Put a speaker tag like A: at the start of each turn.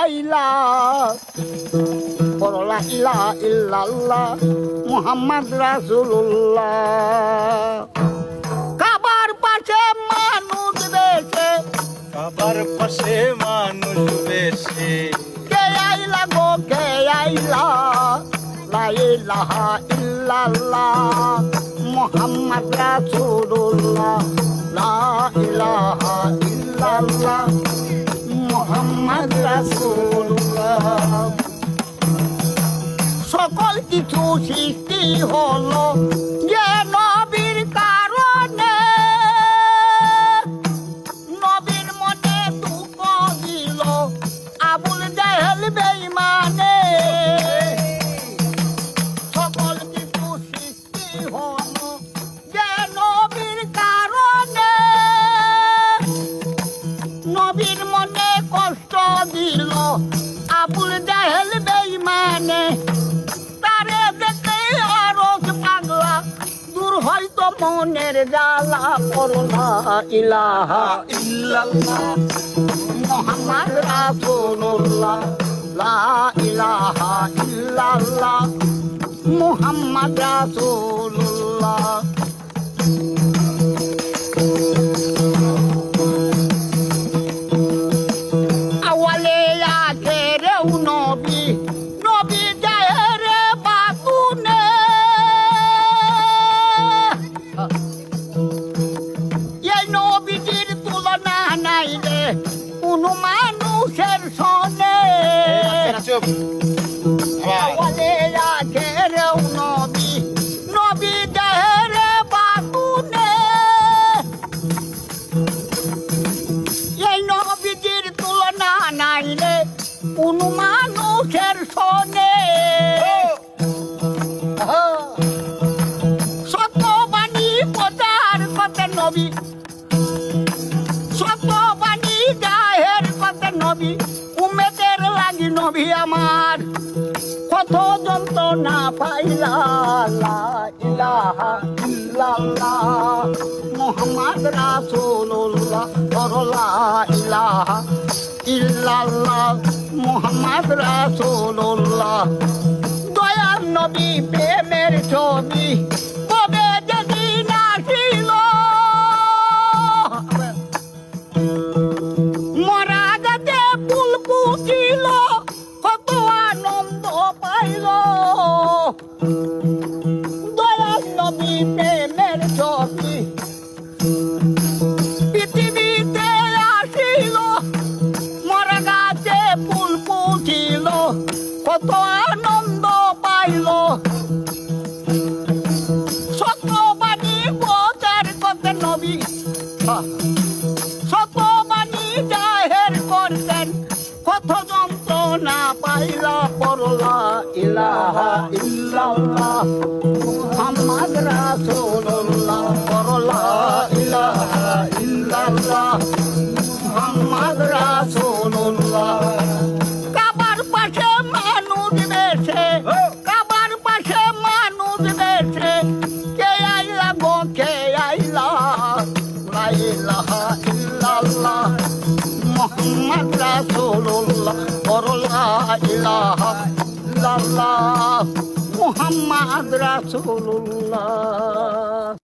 A: আইলা পরলা ইলা ইল্লাল্লাহ মুহাম্মদ রাসূলুল্লাহ। কাবার পাশে মানুষ বেশে।
B: কাবার পাশে মানুষ বেশি।
A: কে আইলা গো কে আইলা? লা ইলাহা ইল্লাল্লাহ মুহাম্মদ রাসূলুল্লাহ। লা ইলাহা ইল্লাল্লাহ। মুহাম্মদ রাসূলুল্লাহ সকল কিছু সৃষ্টি হলো যে নবীর কারণে। নবীর মনে দুঃখ দিল আবুল জাহেল সকল কিছু সৃষ্টি হলো যে নবীর কারণে। নবীর মনে কষ্ট দিল, আবুল জাহেল বেঈমানে। তারে দেখে আরস পাগলা, দূর হয়তো মনের জ্বালা করলা ইলাহা
B: ইল্লাল্লাহ।
A: মোহাম্মদ রাসূলুল্লাহ, লা ইলাহা ইল্লাল্লাহ। মুহাম্মদ রাসূলুল্লাহ। Valeu! নবী উমেদের লাগি নবী আমার। কত যন্ত্রণা পাইলা মুহাম্মদ রাসূলুল্লাহ করলা ইলাহা ইল্লাল্লাহ। মুহাম্মদ রাসূলুল্লাহ, দয়ার নবী, প্রেমের ছবি। ফুটিল কত আনন্দ পাইল। দয়াল নবী পৃথিবীতে আসিল মরা গাছে ফুল ফুটিল আনন্দ পাইল। যন্ত্রণা পাইলা পড়লা ইলাহা ইল্লাল্লাহ। মুহাম্মদ রাসূলুল্লাহ। রাসূলুল্লাহ করলা ইলাহা ইল্লাল্লাহ মুহাম্মদ রাসূলুল্লাহ।